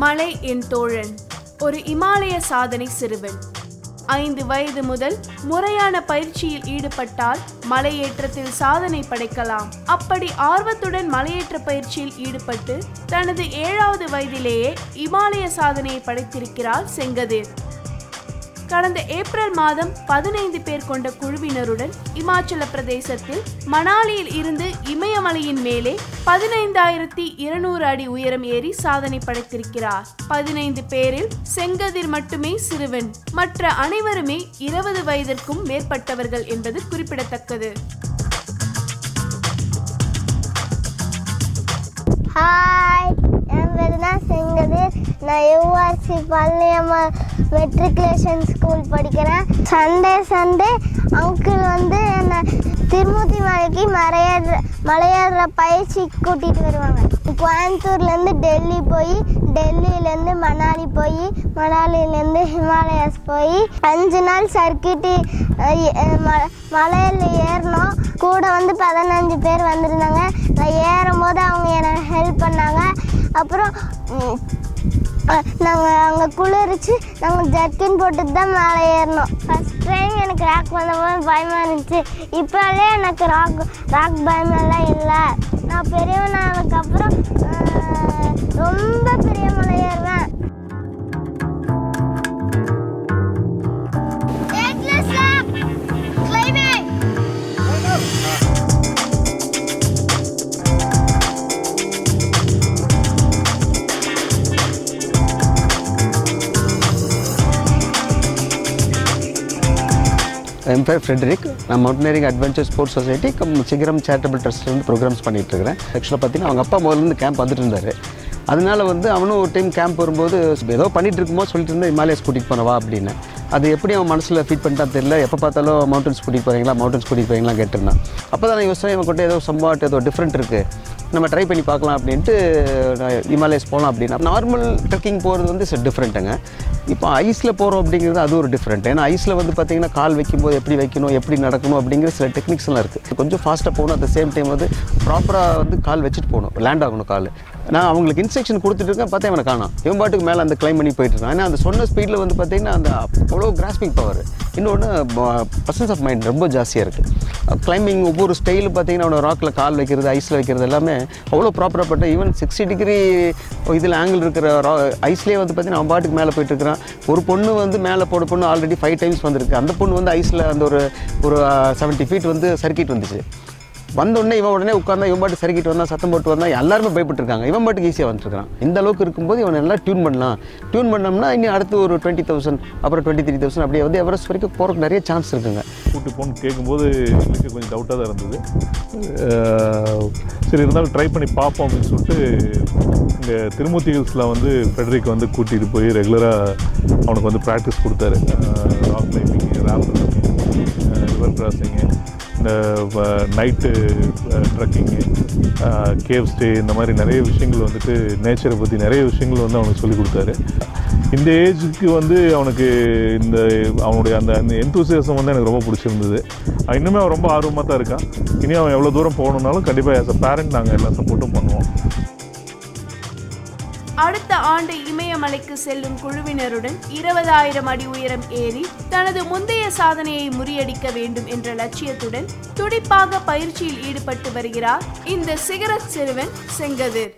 மலை என் தோழன் ஒரு இமாலய சாதனை சிறுவன். ஐந்து வயது முதல் முறையான பயிற்சியில் ஈடுபட்டால் மலையேற்றத்தில் சாதனை படைக்கலாம். அப்படி ஆர்வத்துடன் மலையேற்ற பயிற்சியில் ஈடுபட்டு தனது ஏழாவது வயதிலேயே இமாலய சாதனையை படைத்திருக்கிறார் செங்கதிர் கடந்த ஏப்ரல் மாதம் பதினைந்து பேர் கொண்ட குழுவினருடன் இமாச்சல பிரதேசத்தில் மணாலியில் இருந்து இமயமலையின் மேலே பதினைந்தாயிரத்தி இருநூறு அடி உயரம் ஏறி சாதனை படைத்திருக்கிறார். பதினைந்து பேரில் செங்கதிர் மட்டுமே சிறுவன். மற்ற அனைவருமே இருபது வயதிற்கும் மேற்பட்டவர்கள் என்பது குறிப்பிடத்தக்கது. ஹாய் என் பேர் தான் செங்கதிர். நான் யூஆர்சி பழனியம்மா மெட்ரிகுலேஷன் ஸ்கூல் படிக்கிறேன். சண்டே சண்டே அங்கிள் வந்து என்னை திருமூர்த்தி மலைக்கு மலையேற மலையேற பயிற்சி கூட்டிகிட்டு வருவாங்க. கோயம்புத்தூர்லேருந்து டெல்லி போய் டெல்லியிலேருந்து மணாலி போய் மணாலியிலேருந்து ஹிமாலயாஸ் போய் அஞ்சு நாள் சர்க்கிட்டு மலையில் ஏறினோம். கூட வந்து பதினஞ்சு பேர் வந்திருந்தாங்க. நான் ஏறும் போது அவங்க எனக்கு ஹெல்ப் பண்ணாங்க. அப்புறம் நாங்கள் அங்கே குளிரிச்சு நாங்கள் ஜர்க்கின் போட்டு தான் மேலே ஏறினோம் ஃபஸ்ட் டைம் எனக்கு ராக் வந்தபோது பயமாக இருந்துச்சு. இப்போவே எனக்கு ராக் ராக் பயமெல்லாம் இல்லை. நான் பெரியவனானதுக்கப்புறம் ரொம்ப என் பேர் ஃப்ரெட்ரிக். நான் mountaineering adventure sports society cum Sigaram charitable trust வந்து ப்ரோக்ராம்ஸ் பண்ணிட்டு இருக்கிறேன். ஆக்சுவலாக பார்த்தீங்கன்னா அவங்க அப்பா முதல்ல இருந்து கேம்ப் வந்துட்டு இருந்தார். அதனால வந்து அவனும் ஒரு டைம் கேம்ப் வரும்போது ஏதோ பண்ணிட்டு இருக்கும்போது சொல்லிட்டு இருந்தா ஹிமாலயஸ் கூட்டிகிட்டு போனவா? அப்படின்னு. அது எப்படி அவன் மனசில் ஃபீட் பண்ணிட்டான் தெரியல. எப்போ பார்த்தாலும் மவுண்டன்ஸ் கூட்டிகிட்டு போகிறீங்களா மவுண்டன்ஸ் கூட்டிகிட்டு போகிறீங்களா கேட்டிருந்தான். அப்போ தான் நான் யோசனை இவன் கூட ஏதோ சம்பாட் ஏதோ டிஃப்ரெண்ட் இருக்குது நம்ம ட்ரை பண்ணி பார்க்கலாம் அப்படின்ட்டு நான் போகலாம் அப்படின்னா நார்மல் ட்ரெக்கிங் போகிறது வந்து இட்ஸ் டிஃப்ரெண்ட்டுங்க இப்போ ஐஸில் போகிறோம் அப்படிங்கிறது அது ஒரு டிஃப்ரெண்ட் ஏன்னா ஐஸில் வந்து பார்த்தீங்கன்னா கால் வைக்கும்போது எப்படி வைக்கணும் எப்படி நடக்கணும் அப்படிங்கிற சில டெக்னிக்ஸ்லாம் இருக்குது கொஞ்சம் ஃபாஸ்ட்டாக போகணும் அட் த சேம் டைம் வந்து ப்ராப்பராக வந்து கால் வச்சுட்டு போகணும் லேண்ட் ஆகணும் கால். நான் அவங்களுக்கு இன்ஸ்ட்ரக்ஷன் கொடுத்துட்டு இருக்கேன் பார்த்தா இவனை காணும். இவன் பாட்டுக்கு மேலே அந்த கிளைம் பண்ணி போயிட்டு இருக்கான். ஏன்னா அந்த சொன்ன ஸ்பீடில் வந்து பார்த்திங்கன்னா அந்த அவ்வளோ கிராஸ்பிங் பவர் இன்னொன்று பர்சன்ஸ் ஆஃப் மைண்ட் ரொம்ப ஜாஸ்தியாக இருக்குது கிளைம்பிங் ஒவ்வொரு ஸ்டைலும் பார்த்தீங்கன்னா அவனோட ராக்கில் கால் வைக்கிறது ஐஸில் வைக்கிறது எல்லாமே அவ்வளோ ப்ராப்பராக பட்ட ஈவன் சிக்ஸ்டி டிகிரி இதில் ஆங்கிள் இருக்கிற ஐஸ்லேயே வந்து பார்த்தீங்கன்னா அவன் பாட்டுக்கு மேலே போயிட்டுருக்கிறான் ஒரு பொண்ணு வந்து மேலே போட பொண்ணு ஆல்ரெடி ஃபைவ் டைம்ஸ் வந்திருக்கு. அந்த பொண்ணு வந்து ஐஸில் அந்த ஒரு ஒரு செவன்ட்டி ஃபீட் வந்து சர்க்கிட் வந்துச்சு. வந்தோடனே இவன் உடனே உட்காந்தா இவன் பாட்டு சரிக்கிட்டு வந்தா சத்தம் போட்டு வந்தா எல்லாருமே பயப்பட்டுருக்காங்க. இவன் பாட்டுக்கு ஈஸியாக வந்துருக்கான் இந்த அளவுக்கு இருக்கும்போது இவன் நல்லா டியூன் பண்ணலாம். டியூன் பண்ணோம்னா இனி அடுத்து ஒரு டுவெண்ட்டி தௌசண்ட் அப்புறம் டுவெண்ட்டி த்ரீ தௌசண்ட் அப்படியே வந்து எவரெஸ்ட் வரைக்கும் போகிறதுக்கு நிறைய சான்ஸ் இருக்குங்க. கூட்டு போன்னு கேட்கும்போது எனக்கு கொஞ்சம் டவுட்டாக தான் இருந்தது. சரி இருந்தாலும் ட்ரை பண்ணி பார்ப்போம் அப்படின்னு சொல்லிட்டு இங்கே திருமூர்த்தி ஹில்ஸில் வந்து ஃபெட்ரிக் வந்து கூட்டிகிட்டு போய் ரெகுலராக அவனுக்கு வந்து ப்ராக்டிஸ் கொடுத்தாரு. Rock climbing ramp river crossing இந்த நைட்டு ட்ரக்கிங்கு கேவ் ஸ்டே இந்த மாதிரி நிறைய விஷயங்கள் வந்துட்டு நேச்சரை பற்றி நிறைய விஷயங்கள் வந்து அவனுக்கு சொல்லி கொடுத்தாரு. இந்த ஏஜுக்கு வந்து அவனுக்கு இந்த அவனுடைய அந்த அந்த எந்தூசியாசம் வந்து எனக்கு ரொம்ப பிடிச்சிருந்தது. அவன் இன்னுமே அவன் ரொம்ப ஆர்வமாக தான் இருக்கான். இனி அவன் எவ்வளோ தூரம் போகணுன்னாலும் கண்டிப்பாக ஆஸ் அ பேரண்ட் நாங்கள் எல்லா சப்போர்ட்டும் பண்ணுவோம். அடுத்த ஆண்டு இமயமலைக்கு செல்லும் குழுவினருடன் இருபதாயிரம் அடி உயரம் ஏறி தனது முந்தைய சாதனையை முறியடிக்க வேண்டும் என்ற லட்சியத்துடன் துடிப்பாக பயிற்சியில் ஈடுபட்டு வருகிறார் இந்த சிகர சிறுவன் செங்கதிர்.